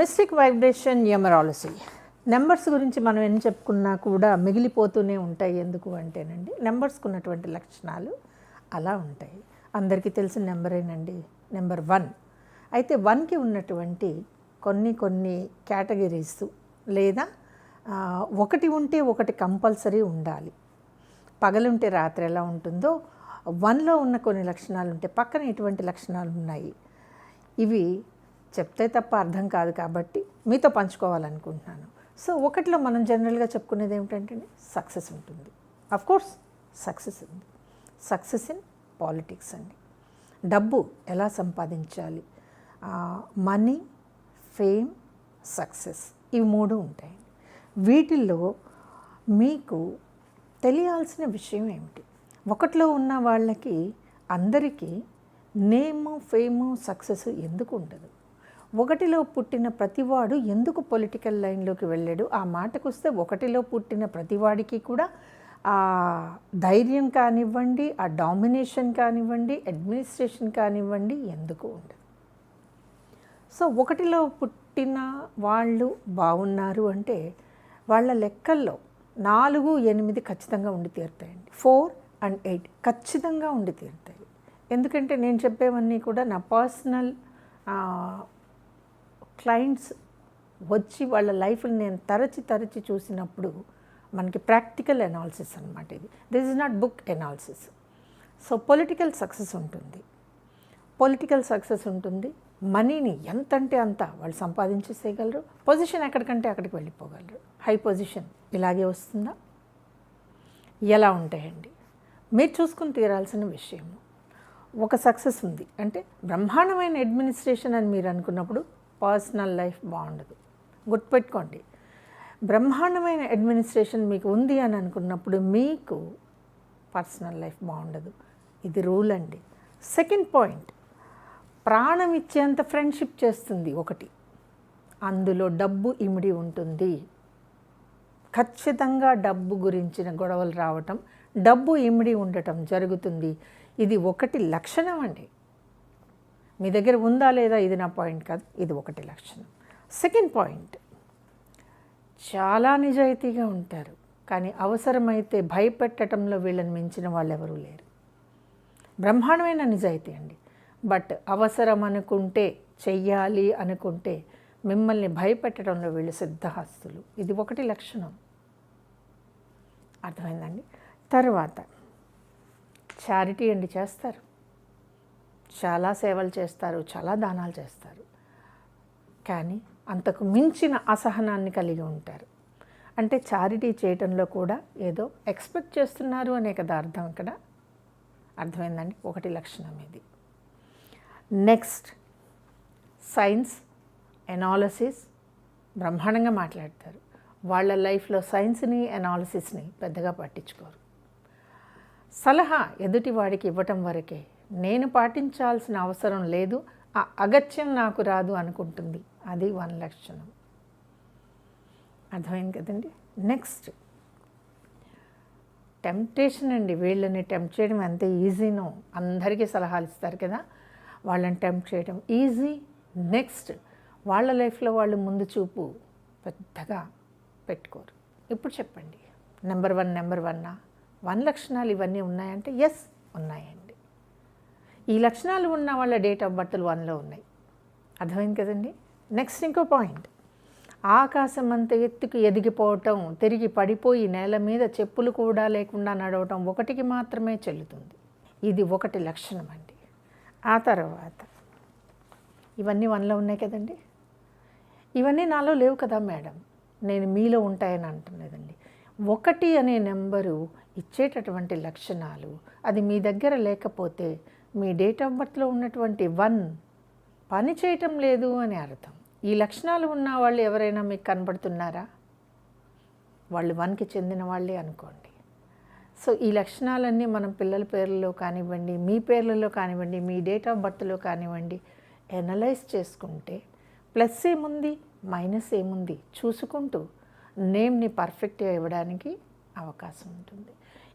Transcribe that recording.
Mystic vibration numerology. Numbers గురించి మనం ఎన్ని చెప్పుకున్నా కూడా మిగిలిపోతూనే ఉంటాయి ఎందుకు అంటేనండి నెంబర్స్కి ఉన్నటువంటి లక్షణాలు అలా ఉంటాయి. అందరికీ తెలిసిన నెంబరేనండి నెంబర్ వన్. అయితే వన్కి ఉన్నటువంటి కొన్ని కొన్ని కేటగిరీస్ లేదా ఒకటి ఉంటే ఒకటి కంపల్సరీ ఉండాలి. పగలుంటే రాత్రి ఎలా ఉంటుందో వన్లో ఉన్న కొన్ని లక్షణాలు ఉంటే పక్కన ఎటువంటి లక్షణాలు ఉన్నాయి. ఇవి చెప్తే తప్ప అర్థం కాదు కాబట్టి మీతో పంచుకోవాలనుకుంటున్నాను. సో ఒకటిలో మనం జనరల్గా చెప్పుకునేది ఏమిటంటే సక్సెస్ ఉంటుంది. అఫ్ కోర్స్ సక్సెస్ ఉంది. సక్సెస్ ఇన్ పాలిటిక్స్ అండి. డబ్బు ఎలా సంపాదించాలి? మనీ ఫేమ్ సక్సెస్ ఇవి మూడు ఉంటాయి. వీటిల్లో మీకు తెలియాల్సిన విషయం ఏమిటి? ఒకటిలో ఉన్న వాళ్ళకి అందరికీ నేము ఫేము సక్సెస్ ఎందుకు ఉండదు? ఒకటిలో పుట్టిన ప్రతివాడు ఎందుకు పొలిటికల్ లైన్లోకి వెళ్ళాడు? ఆ మాటకు వస్తే ఒకటిలో పుట్టిన ప్రతివాడికి కూడా ఆ ధైర్యం కానివ్వండి ఆ డామినేషన్ కానివ్వండి అడ్మినిస్ట్రేషన్ కానివ్వండి ఎందుకు ఉండదు? సో ఒకటిలో పుట్టిన వాళ్ళు బాగున్నారు అంటే వాళ్ళ లెక్కల్లో నాలుగు ఎనిమిది ఖచ్చితంగా ఉండి తీరుతాయండి. ఫోర్ అండ్ ఎయిట్ ఖచ్చితంగా ఉండి తీరుతాయి. ఎందుకంటే నేను చెప్పేవన్నీ కూడా నా పర్సనల్ క్లయింట్స్ వచ్చి వాళ్ళ లైఫ్ని నేను తరచి తరచి చూసినప్పుడు మనకి ప్రాక్టికల్ ఎనాలిసిస్ అనమాట ఇది. This is not book analysis so political success ఉంటుంది. పొలిటికల్ సక్సెస్ ఉంటుంది. మనీని ఎంత అంటే అంత వాళ్ళు సంపాదించేసేయగలరు. పొజిషన్ ఎక్కడికంటే అక్కడికి వెళ్ళిపోగలరు. హై పొజిషన్ ఇలాగే వస్తుందా? ఎలా ఉంటాయండి? మీరు చూసుకుని తీరాల్సిన విషయం ఒక సక్సెస్ ఉంది. అంటే బ్రహ్మాండమైన అడ్మినిస్ట్రేషన్ అని మీరు అనుకున్నప్పుడు పర్సనల్ లైఫ్ బాగుండదు. గుర్తుపెట్టుకోండి. బ్రహ్మాండమైన అడ్మినిస్ట్రేషన్ మీకు ఉంది అని అనుకున్నప్పుడు మీకు పర్సనల్ లైఫ్ బాగుండదు. ఇది రూల్ అండి. సెకండ్ పాయింట్ ప్రాణం ఇచ్చేంత ఫ్రెండ్షిప్ చేస్తుంది ఒకటి. అందులో డబ్బు ఇమిడి ఉంటుంది. ఖచ్చితంగా డబ్బు గురించిన గొడవలు రావటం డబ్బు ఇమిడి ఉండటం జరుగుతుంది. ఇది ఒకటి లక్షణం అండి. మీ దగ్గర ఉందా లేదా ఇది నా పాయింట్ కాదు ఇది ఒకటి లక్షణం. సెకండ్ పాయింట్ చాలా నిజాయితీగా ఉంటారు కానీ అవసరమైతే భయపెట్టడంలో వీళ్ళని మించిన వాళ్ళు ఎవరూ లేరు. బ్రహ్మాండమైన నిజాయితీ అండి. బట్ అవసరం అనుకుంటే చెయ్యాలి అనుకుంటే మిమ్మల్ని భయపెట్టడంలో వీళ్ళు సిద్ధహస్తులు. ఇది ఒకటి లక్షణం. అర్థమైందండి? తర్వాత చారిటీ అండి చేస్తారు. చాలా సేవలు చేస్తారు చాలా దానాలు చేస్తారు. కానీ అంతకు మించిన అసహనాన్ని కలిగి ఉంటారు. అంటే చారిటీ చేయటంలో కూడా ఏదో ఎక్స్పెక్ట్ చేస్తున్నారు అనే కదా అర్థం ఇక్కడ అర్థమైందండి? ఒకటి లక్షణం ఇది. నెక్స్ట్ సైన్స్ ఎనాలసిస్ బ్రహ్మాండంగా మాట్లాడతారు. వాళ్ళ లైఫ్లో సైన్స్ని ఎనాలసిస్ని పెద్దగా పట్టించుకోరు. సలహా ఎదుటి వాడికి ఇవ్వటం వరకే నేను పాటించాల్సిన అవసరం లేదు ఆ అగత్యం నాకు రాదు అనుకుంటుంది. అది వన్ లక్షణం. అర్థమైంది కదండి? నెక్స్ట్. టెంప్టేషన్ అండి. వీళ్ళని టెంప్ట్ చేయడం ఎంత ఈజీనో అందరికీ సలహాలు ఇస్తారు కదా. వాళ్ళని టెంప్ట్ చేయడం ఈజీ. నెక్స్ట్ వాళ్ళ లైఫ్లో వాళ్ళు ముందు చూపు పెద్దగా పెట్టుకోరు. ఇప్పుడు చెప్పండి. నెంబర్ వన్ నెంబర్ వన్నా వన్ లక్షణాలు ఇవన్నీ ఉన్నాయంటే ఎస్ ఉన్నాయండి. ఈ లక్షణాలు ఉన్న వాళ్ళ డేట్ ఆఫ్ బర్త్లు వన్లో ఉన్నాయి. అర్థమైంది కదండి? నెక్స్ట్ ఇంకో పాయింట్ ఆకాశం అంత ఎత్తుకు ఎదిగిపోవటం తిరిగి పడిపోయి నేల మీద చెప్పులు కూడా లేకుండా నడవటం ఒకటికి మాత్రమే చెల్లుతుంది. ఇది ఒకటి లక్షణం అండి. ఆ తర్వాత ఇవన్నీ వన్లో ఉన్నాయి కదండి? ఇవన్నీ నాలో లేవు కదా మేడం? నేను మీలో ఉంటాయని అంటున్నదండి. ఒకటి అనే నెంబరు ఇచ్చేటటువంటి లక్షణాలు అది మీ దగ్గర లేకపోతే మీ డేట్ ఆఫ్ బర్త్లో ఉన్నటువంటి వన్ పని చేయటం లేదు అని అర్థం. ఈ లక్షణాలు ఉన్న వాళ్ళు ఎవరైనా మీకు కనబడుతున్నారా? వాళ్ళు వన్కి చెందిన వాళ్ళే అనుకోండి. సో ఈ లక్షణాలన్నీ మనం పిల్లల పేర్లలో కానివ్వండి మీ పేర్లలో కానివ్వండి మీ డేట్ ఆఫ్ బర్త్లో కానివ్వండి ఎనలైజ్ చేసుకుంటే ప్లస్ ఏముంది? మైనస్ ఏముంది? చూసుకుంటూ నేమ్ని పర్ఫెక్ట్గా ఇవ్వడానికి అవకాశం ఉంటుంది.